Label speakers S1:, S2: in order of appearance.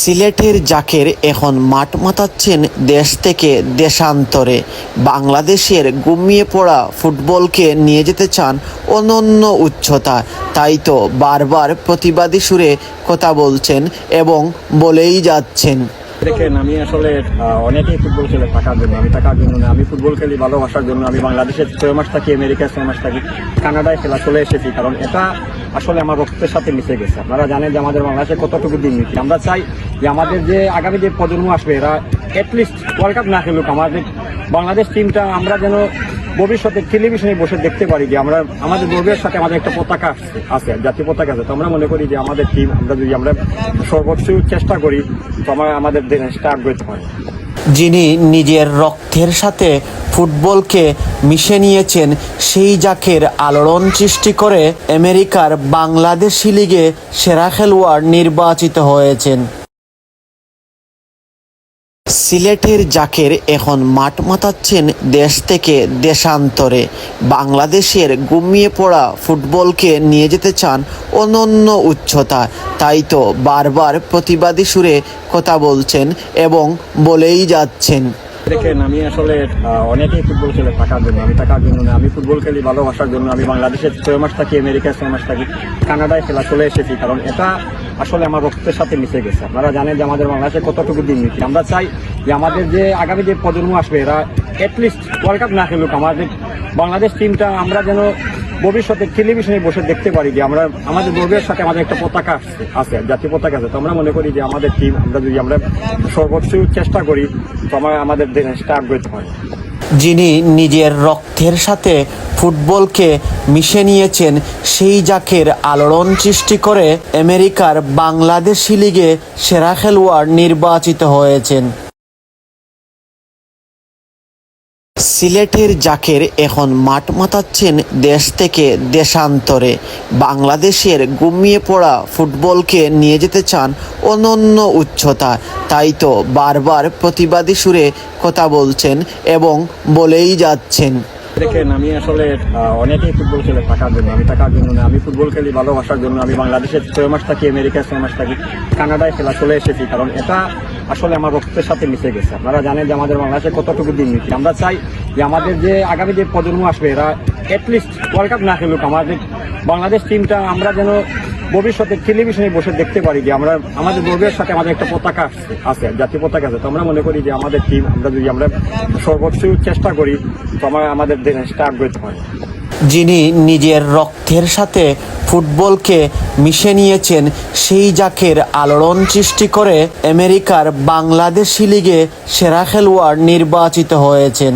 S1: সিলেটের জাকের এখন মাঠ মাতাচ্ছেন দেশ থেকে দেশান্তরে। বাংলাদেশের ঘুমিয়ে পড়া ফুটবলকে নিয়ে যেতে চান অনন্য উচ্চতা। তাই তো বারবার প্রতিবাদী সুরে কথা বলছেন এবং বলেই যাচ্ছেন।
S2: দেখেন, আমি আসলে অনেকেই ফুটবল খেলে থাকার জন্য, আমি থাকার জন্য না, আমি ফুটবল খেলি ভালোবাসার জন্য, আমি বাংলাদেশে ছয় মাস থাকি, আমেরিকায় ছয় মাস থাকি, কানাডায় খেলা চলে এসেছি, কারণ এটা আসলে আমার রক্তের সাথে মিশে গেছে। আপনারা জানেন যে আমাদের বাংলাদেশে কতটুকু দিন আমরা চাই যে আমাদের যে আগামী যে প্রজন্ম আসবে, এরা অ্যাটলিস্ট ওয়ার্ল্ড কাপ না খেলুক, আমাদের বাংলাদেশ টিমটা আমরা যেন ভবিষ্যতে টেলিভিশনে বসে দেখতে পারি যে আমরা, আমাদের গর্বের সাথে আমাদের একটা পতাকা আছে জাতীয় পতাকা আছে। তো আমরা মনে করি যে আমাদের টিম আমরা যদি আমরা সর্বোচ্চ চেষ্টা করি, তো আমরা আমাদের দেশটা আগ্রহিত হয়।
S1: যিনি নিজের রক্তের সাথে ফুটবলকে মিশে নিয়েছেন, সেই জাকের আলোড়ন সৃষ্টি করে আমেরিকার বাংলাদেশি লিগে সেরা খেলোয়াড় নির্বাচিত হয়েছেন। সিলেটের জাকের এখন মাঠ মাতাচ্ছেন দেশ থেকে দেশান্তরে। বাংলাদেশের ঘুমিয়ে পড়া ফুটবলকে নিয়ে যেতে চান অনন্য উচ্চতা। তাই তো বারবার প্রতিবাদী সুরে কথা বলছেন এবং বলেই যাচ্ছেন।
S2: দেখেন, আমি আসলে অনেকেই ফুটবল খেলে থাকার জন্য, আমি থাকার জন্য আমি ফুটবল খেলি ভালোবাসার জন্য, আমি বাংলাদেশে ছয় মাস থাকি, আমেরিকায় ছয় মাস থাকি, কানাডায় খেলা চলে এসেছি, কারণ এটা আসলে আমার রক্তের সাথে মিশে গেছে। আপনারা জানেন যে আমাদের বাংলাদেশে কতটুকু দিন নীতি আমরা চাই যে আমাদের যে আগামী যে প্রজন্ম আসবে, এরা অ্যাটলিস্ট ওয়ার্ল্ড কাপ না খেলুক, আমাদের বাংলাদেশ টিমটা আমরা যেন ভবিষ্যতে টেলিভিশনে বসে দেখতে পারি যে আমরা, আমাদের গর্বের সাথে আমাদের একটা পতাকা আছে, জাতীয় পতাকা আছে। তো আমরা মনে করি যে আমাদের টিম আমরা যদি আমরা সর্বোচ্চ চেষ্টা করি, তো আমরা, আমাদের দেশটা আগ্রহিত হয়।
S1: যিনি নিজের রক্তের সাথে ফুটবলকে মিশে নিয়েছেন, সেই জাকের আলোড়ন সৃষ্টি করে আমেরিকার বাংলাদেশি লিগে সেরা খেলোয়াড় নির্বাচিত হয়েছেন। সিলেটের জাকের এখন মাঠ মাতাচ্ছেন দেশ থেকে দেশান্তরে। বাংলাদেশের গুমিয়ে পড়া ফুটবলকে নিয়ে যেতে চান অনন্য উচ্চতা। তাই তো বারবার প্রতিবাদী সুরে কথা বলছেন এবং বলেই যাচ্ছেন।
S2: দেখেন, আমি আসলে অনেকেই ফুটবল খেলে থাকার জন্য, আমি থাকার জন্য আমি ফুটবল খেলি ভালোবাসার জন্য, আমি বাংলাদেশে ছয় মাস থাকি, আমেরিকায় ছয় মাস থাকি, কানাডায় খেলা চলে এসেছি, কারণ এটা আসলে আমার রক্তের সাথে মিশে গেছে। আপনারা জানেন যে আমাদের বাংলাদেশে কতটুকু দিন নীতি। আমরা চাই যে আমাদের যে আগামী যে প্রজন্ম আসবে, এরা অ্যাটলিস্ট ওয়ার্ল্ড কাপ না খেলুক, আমাদের বাংলাদেশ টিমটা আমরা যেন ভবিষ্যতে টেলিভিশনে বসে দেখতে পারি যে আমরা, আমাদের গর্বের সাথে আমাদের একটা পতাকা আছে, জাতীয় পতাকা আছে। তো আমরা মনে করি যে আমাদের টিম আমরা যদি আমরা সর্বোচ্চ চেষ্টা করি, তো আমরা আমাদের দেশটা আগ্রহিত হয়।
S1: যিনি নিজের রক্তের সাথে ফুটবলকে মিশে নিয়েছেন, সেই জাকের আলোড়ন সৃষ্টি করে আমেরিকার বাংলাদেশি লিগে সেরা খেলোয়াড় নির্বাচিত হয়েছেন।